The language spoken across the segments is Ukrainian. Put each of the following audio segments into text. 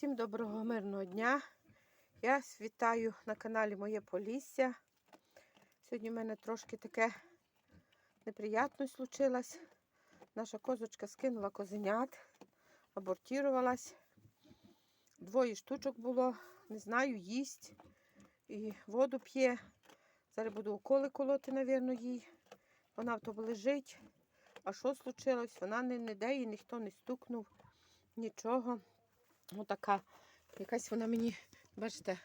Всім доброго мирного дня. Я вітаю на каналі Моє Полісся. Сьогодні в мене трошки таке неприятно случилось. Наша козочка скинула козенят, абортувалась. Двоє штучок було, не знаю, їсть і воду п'є. Зараз буду уколи колоти, мабуть, їй. Вона в тому лежить. А що случилось? Вона ніде, її ніхто не стукнув, нічого. Отака. Якась вона мені, бачите,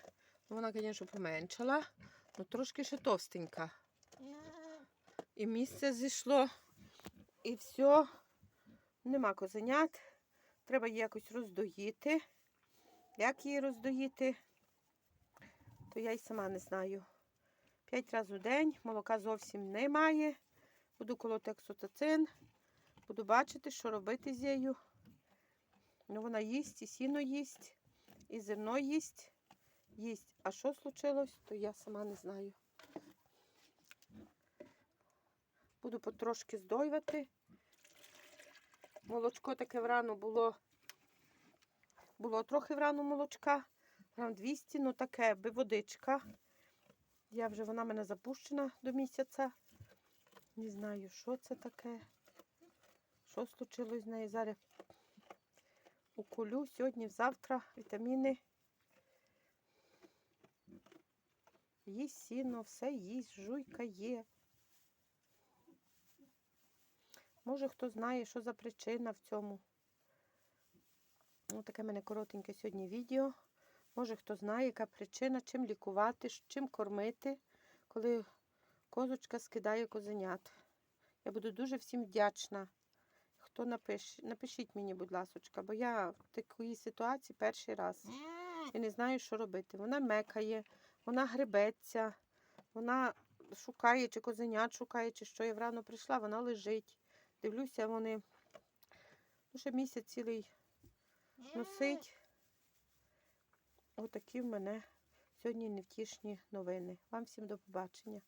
вона, звісно, поменшала, але трошки ще товстенька. І місце зійшло, і все. Нема козенят. Треба її якось роздоїти. Як її роздоїти, то я й сама не знаю. П'ять разів у день, молока зовсім немає. Буду колоти ексотоцин. Буду бачити, що робити з нею. Ну, вона їсть, і сіно їсть, і зерно їсть. Їсть. А що случилось, то я сама не знаю. Буду потрошки здоювати. Молочко таке врано було. Було трохи врано молочка. Грам 200, ну таке, би водичка. Я вже вона мене запущена до місяця. Не знаю, що це таке. Що случилось з нею зараз. Уколю сьогодні, завтра вітаміни. Їсть сіно, все їсть, жуйка є. Може, хто знає, що за причина в цьому. Ось таке в мене коротеньке сьогодні відео. Може, хто знає, яка причина, чим лікувати, чим кормити, коли козочка скидає козенят. Я буду дуже всім вдячна. Хто напише, напишіть мені, будь ласочка, бо я в такій ситуації перший раз. І не знаю, що робити. Вона мекає, вона гребеться, вона шукає, чи козенят шукає, чи що. Я врано прийшла, вона лежить. Дивлюся, вони ну, ще місяць цілий носить. Отакі в мене сьогодні невтішні новини. Вам всім до побачення.